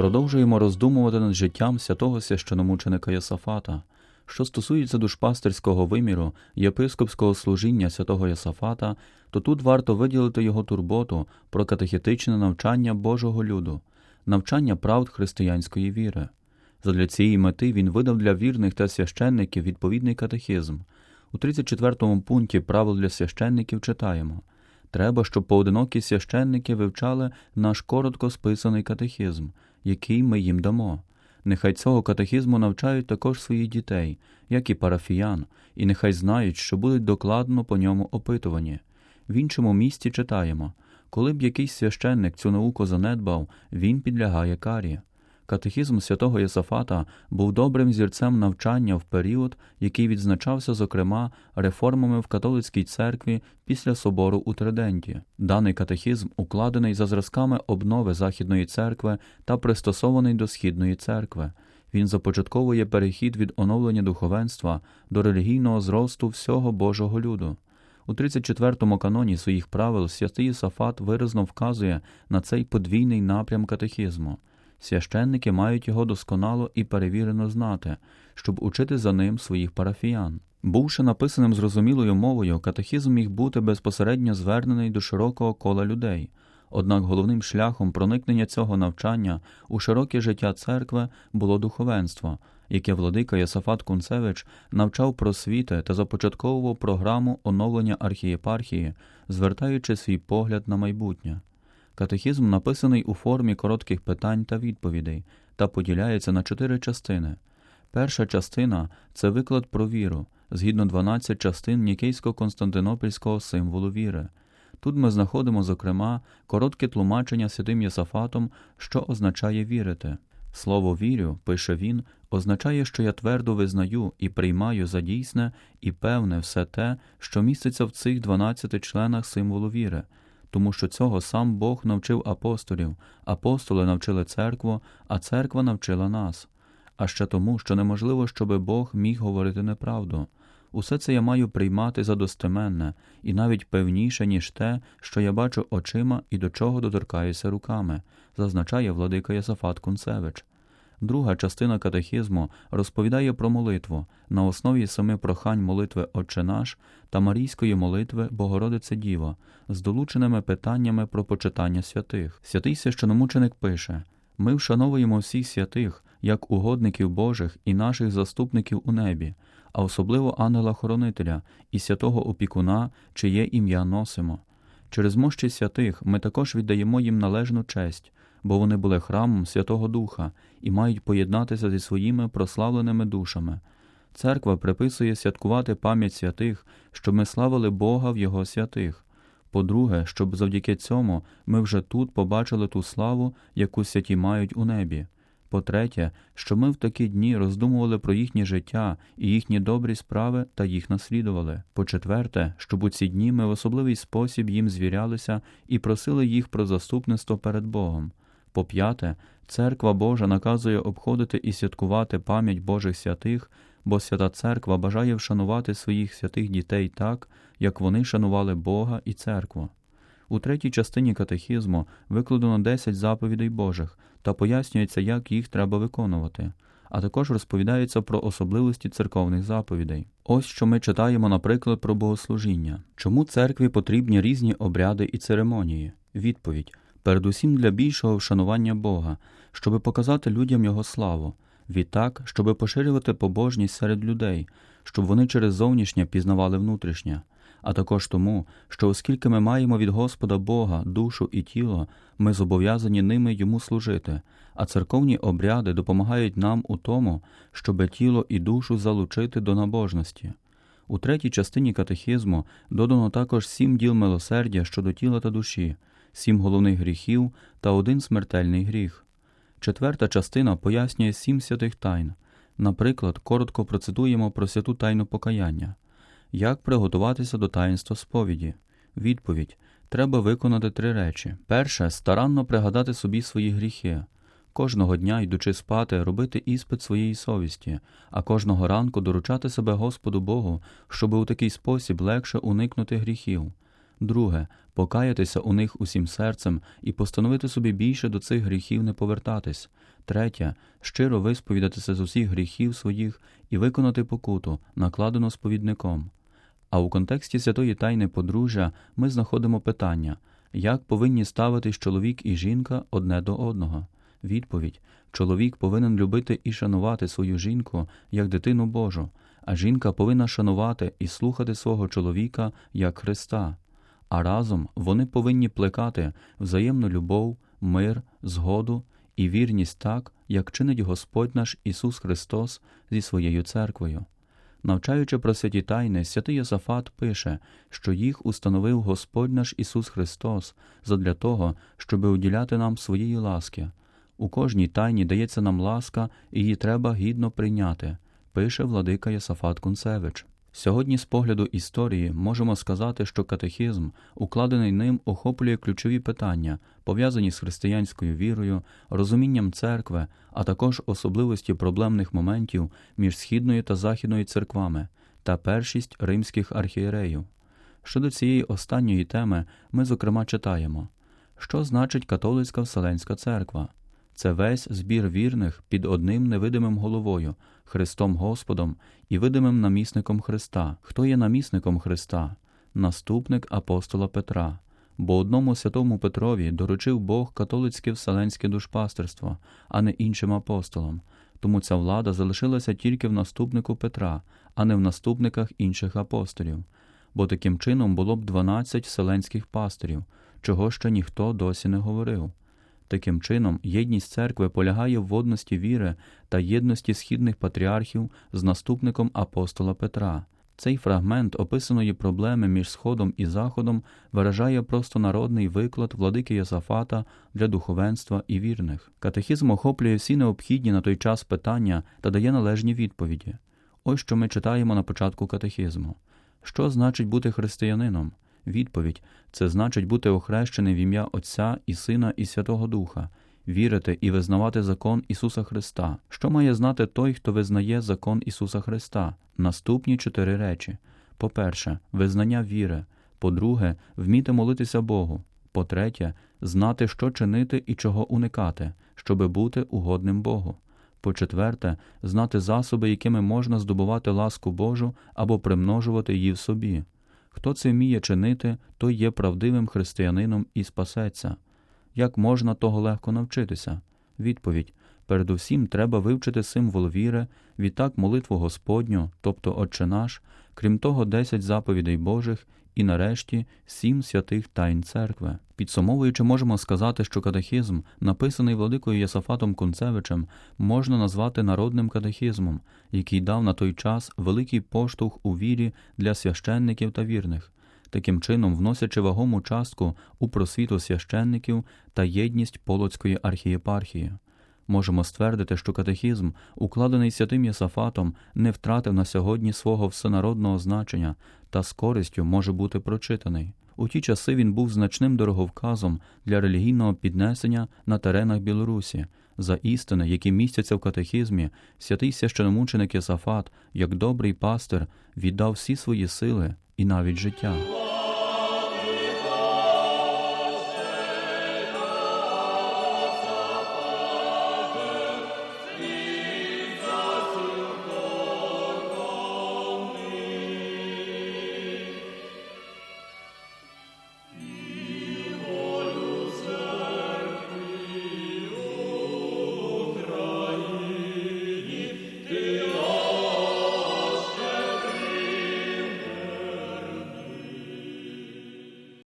Продовжуємо роздумувати над життям святого священомученика Йосафата. Що стосується душпастерського виміру єпископського служіння святого Йосафата, то тут варто виділити його турботу про катехетичне навчання Божого люду, навчання правд християнської віри. Задля цієї мети він видав для вірних та священників відповідний катехизм. У 34-му пункті правил для священників читаємо Треба, щоб поодинокі священники вивчали наш коротко списаний катехизм, який ми їм дамо. Нехай цього катехізму навчають також своїх дітей, як і парафіян, і нехай знають, що будуть докладно по ньому опитувані. В іншому місці читаємо коли б якийсь священник цю науку занедбав, він підлягає карі. Катехізм святого Єсафата був добрим зірцем навчання в період, який відзначався, зокрема, реформами в католицькій церкві після собору у Триденті. Даний катехізм укладений за зразками обнови Західної церкви та пристосований до Східної церкви. Він започатковує перехід від оновлення духовенства до релігійного зросту всього Божого люду. У 34-му каноні своїх правил святий Єсафат виразно вказує на цей подвійний напрям катехізму. Священники мають його досконало і перевірено знати, щоб учити за ним своїх парафіян. Бувши написаним зрозумілою мовою, катехізм міг бути безпосередньо звернений до широкого кола людей. Однак головним шляхом проникнення цього навчання у широке життя церкви було духовенство, яке владика Єсафат Кунцевич навчав просвіти та започатковував програму оновлення архієпархії, звертаючи свій погляд на майбутнє. Катехізм написаний у формі коротких питань та відповідей та поділяється на чотири частини. Перша частина це виклад про віру, згідно 12 частин Нікейсько-Константинопольського символу віри. Тут ми знаходимо, зокрема, коротке тлумачення святим Єсафатом, що означає вірити. Слово вірю, пише він, означає, що я твердо визнаю і приймаю за дійсне і певне все те, що міститься в цих 12 членах символу віри тому що цього сам Бог навчив апостолів, апостоли навчили церкву, а церква навчила нас. А ще тому, що неможливо, щоби Бог міг говорити неправду. Усе це я маю приймати за достеменне і навіть певніше, ніж те, що я бачу очима і до чого доторкаюся руками, зазначає владика Єсафат Кунцевич. Друга частина катехізму розповідає про молитву на основі семи прохань молитви Отче наш та Марійської молитви Богородице Діво з долученими питаннями про почитання святих. Святий священомученик пише ми вшановуємо всіх святих, як угодників Божих і наших заступників у небі, а особливо ангела-хоронителя і святого опікуна, чиє ім'я носимо. Через мощі святих ми також віддаємо їм належну честь бо вони були храмом Святого Духа і мають поєднатися зі своїми прославленими душами. Церква приписує святкувати пам'ять святих, щоб ми славили Бога в Його святих. По-друге, щоб завдяки цьому ми вже тут побачили ту славу, яку святі мають у небі. По-третє, що ми в такі дні роздумували про їхнє життя і їхні добрі справи та їх наслідували. По-четверте, щоб у ці дні ми в особливий спосіб їм звірялися і просили їх про заступництво перед Богом. По п'яте, церква Божа наказує обходити і святкувати пам'ять Божих святих, бо свята церква бажає вшанувати своїх святих дітей так, як вони шанували Бога і церкву. У третій частині катехізму викладено 10 заповідей Божих та пояснюється, як їх треба виконувати, а також розповідається про особливості церковних заповідей. Ось що ми читаємо, наприклад, про богослужіння. Чому церкві потрібні різні обряди і церемонії? Відповідь передусім для більшого вшанування Бога, щоби показати людям Його славу, відтак, щоби поширювати побожність серед людей, щоб вони через зовнішнє пізнавали внутрішнє, а також тому, що оскільки ми маємо від Господа Бога душу і тіло, ми зобов'язані ними йому служити, а церковні обряди допомагають нам у тому, щоби тіло і душу залучити до набожності. У третій частині катехізму додано також сім діл милосердя щодо тіла та душі, сім головних гріхів та один смертельний гріх. Четверта частина пояснює сім святих тайн. Наприклад, коротко процитуємо про святу тайну покаяння. Як приготуватися до таїнства сповіді? Відповідь треба виконати три речі. Перше старанно пригадати собі свої гріхи. Кожного дня, йдучи спати, робити іспит своєї совісті, а кожного ранку доручати себе Господу Богу, щоб у такий спосіб легше уникнути гріхів. Друге покаятися у них усім серцем і постановити собі більше до цих гріхів не повертатись. Третє щиро висповідатися з усіх гріхів своїх і виконати покуту, накладену сповідником. А у контексті святої тайни подружжя ми знаходимо питання, як повинні ставитись чоловік і жінка одне до одного. Відповідь чоловік повинен любити і шанувати свою жінку як дитину Божу, а жінка повинна шанувати і слухати свого чоловіка як Христа. А разом вони повинні плекати взаємну любов, мир, згоду і вірність так, як чинить Господь наш Ісус Христос зі своєю церквою. Навчаючи про святі тайни, святий Йосафат пише, що їх установив Господь наш Ісус Христос задля того, щоби уділяти нам своєї ласки. У кожній тайні дається нам ласка, і її треба гідно прийняти, пише владика Йосафат Кунцевич. Сьогодні, з погляду історії, можемо сказати, що катехізм, укладений ним, охоплює ключові питання, пов'язані з християнською вірою, розумінням церкви, а також особливості проблемних моментів між східною та західною церквами та першість римських архієреїв. Щодо цієї останньої теми, ми, зокрема, читаємо, що значить католицька Вселенська церква. Це весь збір вірних під одним невидимим головою, Христом Господом і видимим намісником Христа. Хто є намісником Христа? Наступник апостола Петра. Бо одному святому Петрові доручив Бог католицьке вселенське душпастерство, а не іншим апостолам. Тому ця влада залишилася тільки в наступнику Петра, а не в наступниках інших апостолів. Бо таким чином було б 12 вселенських пастирів, чого ще ніхто досі не говорив. Таким чином, єдність церкви полягає в водності віри та єдності східних патріархів з наступником апостола Петра. Цей фрагмент описаної проблеми між Сходом і Заходом виражає просто народний виклад владики Йосафата для духовенства і вірних. Катехізм охоплює всі необхідні на той час питання та дає належні відповіді. Ось що ми читаємо на початку катехізму. Що значить бути християнином? Відповідь це значить бути охрещеним в ім'я Отця і Сина і Святого Духа, вірити і визнавати закон Ісуса Христа. Що має знати той, хто визнає закон Ісуса Христа? Наступні чотири речі: по-перше, визнання віри, по-друге, вміти молитися Богу. По-третє, знати, що чинити і чого уникати, щоби бути угодним Богу. По-четверте, знати засоби, якими можна здобувати ласку Божу або примножувати її в собі. Хто це вміє чинити, той є правдивим християнином і спасеться. Як можна того легко навчитися? Відповідь передусім треба вивчити символ віри, відтак молитву Господню, тобто Отче наш, крім того, десять заповідей Божих і нарешті сім святих тайн церкви. Підсумовуючи, можемо сказати, що катехізм, написаний владикою Єсафатом Кунцевичем, можна назвати народним катехізмом, який дав на той час великий поштовх у вірі для священників та вірних. Таким чином, вносячи вагому частку у просвіту священників та єдність Полоцької архієпархії. Можемо ствердити, що катехізм, укладений святим Єсафатом, не втратив на сьогодні свого всенародного значення та з користю може бути прочитаний. У ті часи він був значним дороговказом для релігійного піднесення на теренах Білорусі. За істини, які містяться в катехізмі, святий священомученик Єсафат, як добрий пастир, віддав всі свої сили і навіть життя.